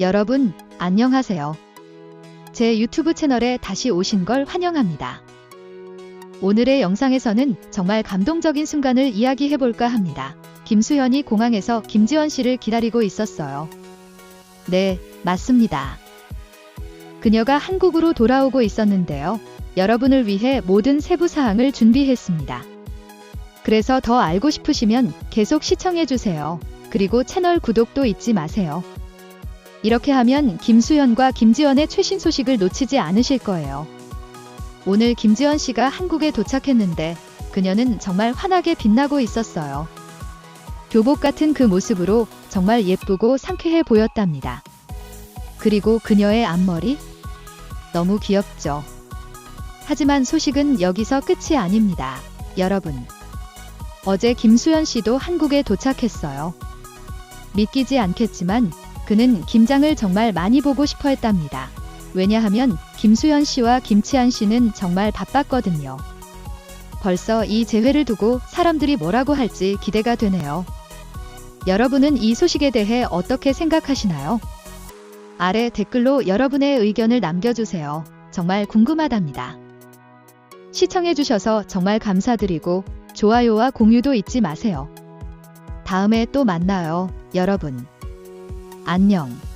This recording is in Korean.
여러분, 안녕하세요. 제 유튜브 채널에 다시 오신 걸 환영합니다. 오늘의 영상에서는 정말 감동적인 순간을 이야기해볼까 합니다. 김수현이 공항에서 김지원 씨를 기다리고 있었어요. 네, 맞습니다. 그녀가 한국으로 돌아오고 있었는데요. 여러분을 위해 모든 세부 사항을 준비했습니다. 그래서 더 알고 싶으시면 계속 시청해주세요. 그리고 채널 구독도 잊지 마세요. 이렇게 하면 김수현과 김지원의 최신 소식을 놓치지 않으실 거예요. 오늘 김지원 씨가 한국에 도착했는데 그녀는 정말 환하게 빛나고 있었어요. 교복 같은 그 모습으로 정말 예쁘고 상쾌해 보였답니다. 그리고 그녀의 앞머리? 너무 귀엽죠? 하지만 소식은 여기서 끝이 아닙니다. 여러분. 어제 김수현 씨도 한국에 도착했어요. 믿기지 않겠지만 그는 김장을 정말 많이 보고 싶어 했답니다. 왜냐하면 김수현 씨와 김치한 씨는 정말 바빴거든요. 벌써 이 재회를 두고 사람들이 뭐라고 할지 기대가 되네요. 여러분은 이 소식에 대해 어떻게 생각하시나요? 아래 댓글로 여러분의 의견을 남겨주세요. 정말 궁금하답니다. 시청해주셔서 정말 감사드리고 좋아요와 공유도 잊지 마세요. 다음에 또 만나요, 여러분. 안녕.